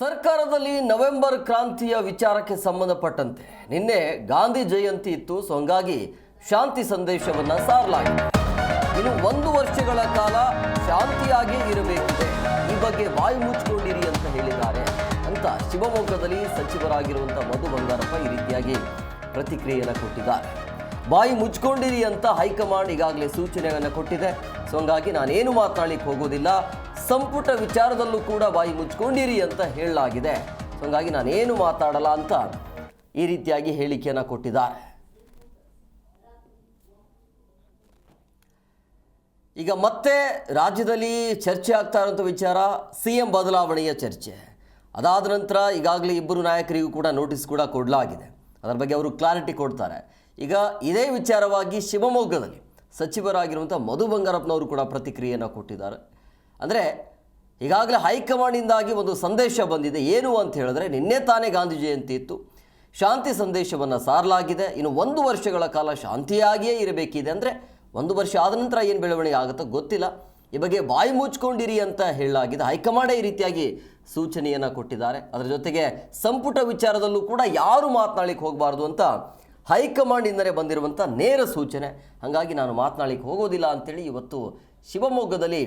ಸರ್ಕಾರದಲ್ಲಿ ನವೆಂಬರ್ ಕ್ರಾಂತಿಯ ವಿಚಾರಕ್ಕೆ ಸಂಬಂಧಪಟ್ಟಂತೆ ನಿನ್ನೆ ಗಾಂಧಿ ಜಯಂತಿ ಇತ್ತು, ಸೊ ಹಂಗಾಗಿ ಶಾಂತಿ ಸಂದೇಶವನ್ನು ಸಾರಲಾಗಿದೆ. ಇನ್ನು ಒಂದು ವರ್ಷಗಳ ಕಾಲ ಶಾಂತಿಯಾಗಿ ಇರಬೇಕಿದೆ. ಈ ಬಗ್ಗೆ ಬಾಯಿ ಮುಚ್ಚಿಕೊಂಡಿರಿ ಅಂತ ಹೇಳಿದ್ದಾರೆ ಅಂತ ಶಿವಮೊಗ್ಗದಲ್ಲಿ ಸಚಿವರಾಗಿರುವಂಥ ಮಧು ಬಂಗಾರಪ್ಪ ಈ ರೀತಿಯಾಗಿ ಪ್ರತಿಕ್ರಿಯೆಯನ್ನು ಕೊಟ್ಟಿದ್ದಾರೆ. ಬಾಯಿ ಮುಚ್ಕೊಂಡಿರಿ ಅಂತ ಹೈಕಮಾಂಡ್ ಈಗಾಗಲೇ ಸೂಚನೆಯನ್ನು ಕೊಟ್ಟಿದೆ. ಸೊ ಹಂಗಾಗಿ ನಾನೇನು ಮಾತನಾಡಲಿಕ್ಕೆ ಹೋಗೋದಿಲ್ಲ. ಸಂಪುಟ ವಿಚಾರದಲ್ಲೂ ಕೂಡ ಬಾಯಿ ಮುಚ್ಕೊಂಡಿರಿ ಅಂತ ಹೇಳಲಾಗಿದೆ. ಹಾಗಾಗಿ ನಾನೇನು ಮಾತಾಡಲ್ಲ ಅಂತ ಈ ರೀತಿಯಾಗಿ ಹೇಳಿಕೆಯನ್ನು ಕೊಟ್ಟಿದ್ದಾರೆ. ಈಗ ಮತ್ತೆ ರಾಜ್ಯದಲ್ಲಿ ಚರ್ಚೆ ಆಗ್ತಾ ಇರೋಂಥ ವಿಚಾರ ಸಿ ಎಂ ಬದಲಾವಣೆಯ ಚರ್ಚೆ. ಅದಾದ ನಂತರ ಈಗಾಗಲೇ ಇಬ್ಬರು ನಾಯಕರಿಗೂ ಕೂಡ ನೋಟಿಸ್ ಕೂಡ ಕೊಡಲಾಗಿದೆ. ಅದರ ಬಗ್ಗೆ ಅವರು ಕ್ಲಾರಿಟಿ ಕೊಡ್ತಾರೆ. ಈಗ ಇದೇ ವಿಚಾರವಾಗಿ ಶಿವಮೊಗ್ಗದಲ್ಲಿ ಸಚಿವರಾಗಿರುವಂಥ ಮಧು ಬಂಗಾರಪ್ಪನವರು ಕೂಡ ಪ್ರತಿಕ್ರಿಯೆಯನ್ನು ಕೊಟ್ಟಿದ್ದಾರೆ. ಅಂದರೆ ಈಗಾಗಲೇ ಹೈಕಮಾಂಡಿಂದಾಗಿ ಒಂದು ಸಂದೇಶ ಬಂದಿದೆ. ಏನು ಅಂತ ಹೇಳಿದ್ರೆ, ನಿನ್ನೆ ತಾನೇ ಗಾಂಧಿ ಜಯಂತಿ ಇತ್ತು. ಶಾಂತಿ ಸಂದೇಶವನ್ನು ಸಾರಲಾಗಿದೆ. ಇನ್ನು ಒಂದು ವರ್ಷಗಳ ಕಾಲ ಶಾಂತಿಯಾಗಿಯೇ ಇರಬೇಕಿದೆ ಅಂದರೆ ಒಂದು ವರ್ಷ ಆದ ನಂತರ ಏನು ಬೆಳವಣಿಗೆ ಆಗುತ್ತೋ ಗೊತ್ತಿಲ್ಲ. ಈ ಬಗ್ಗೆ ಬಾಯಿ ಮುಚ್ಕೊಂಡಿರಿ ಅಂತ ಹೇಳಲಾಗಿದೆ. ಹೈಕಮಾಂಡೇ ಈ ರೀತಿಯಾಗಿ ಸೂಚನೆಯನ್ನು ಕೊಟ್ಟಿದ್ದಾರೆ. ಅದರ ಜೊತೆಗೆ ಸಂಪುಟ ವಿಚಾರದಲ್ಲೂ ಕೂಡ ಯಾರು ಮಾತನಾಡಲಿಕ್ಕೆ ಹೋಗಬಾರ್ದು ಅಂತ ಹೈಕಮಾಂಡಿಂದಲೇ ಬಂದಿರುವಂಥ ನೇರ ಸೂಚನೆ. ಹಾಗಾಗಿ ನಾನು ಮಾತನಾಡಲಿಕ್ಕೆ ಹೋಗೋದಿಲ್ಲ ಅಂತೇಳಿ ಇವತ್ತು ಶಿವಮೊಗ್ಗದಲ್ಲಿ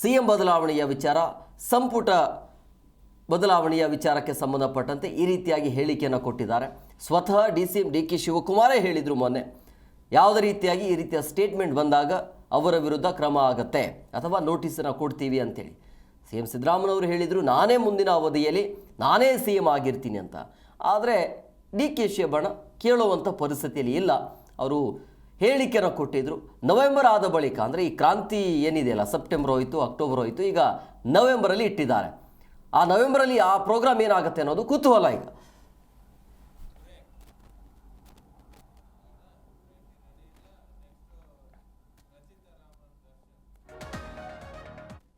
ಸಿ ಎಂ ಬದಲಾವಣೆಯ ವಿಚಾರ, ಸಂಪುಟ ಬದಲಾವಣೆಯ ವಿಚಾರಕ್ಕೆ ಸಂಬಂಧಪಟ್ಟಂತೆ ಈ ರೀತಿಯಾಗಿ ಹೇಳಿಕೆಯನ್ನು ಕೊಟ್ಟಿದ್ದಾರೆ. ಸ್ವತಃ D C M D K ಶಿವಕುಮಾರೇ ಹೇಳಿದರು ಮೊನ್ನೆ. ಯಾವುದೇ ರೀತಿಯಾಗಿ ಈ ರೀತಿಯ ಸ್ಟೇಟ್ಮೆಂಟ್ ಬಂದಾಗ ಅವರ ವಿರುದ್ಧ ಕ್ರಮ ಆಗತ್ತೆ ಅಥವಾ ನೋಟಿಸನ್ನು ಕೊಡ್ತೀವಿ ಅಂತೇಳಿ. ಸಿ ಎಂ ಸಿದ್ದರಾಮಯ್ಯವರು ಹೇಳಿದರು, ನಾನೇ ಮುಂದಿನ ಅವಧಿಯಲ್ಲಿ ನಾನೇ ಸಿ ಎಂ ಆಗಿರ್ತೀನಿ ಅಂತ. ಆದರೆ ಡಿ ಕೆ ಶಿವಬಣ ಕೇಳುವಂಥ ಪರಿಸ್ಥಿತಿಯಲ್ಲಿ ಇಲ್ಲ. ಅವರು ಹೇಳಿಕೆಯನ್ನು ಕೊಟ್ಟಿದ್ದರು ನವೆಂಬರ್ ಆದ ಬಳಿಕ, ಅಂದರೆ ಈ ಕ್ರಾಂತಿ ಏನಿದೆಯಲ್ಲ ಸೆಪ್ಟೆಂಬರ್ ಹೋಯಿತು, ಅಕ್ಟೋಬರ್ ಹೋಯಿತು, ಈಗ ನವೆಂಬರಲ್ಲಿ ಇಟ್ಟಿದ್ದಾರೆ. ಆ ನವೆಂಬರಲ್ಲಿ ಆ ಪ್ರೋಗ್ರಾಮ್ ಏನಾಗುತ್ತೆ ಅನ್ನೋದು ಕುತೂಹಲ ಈಗ.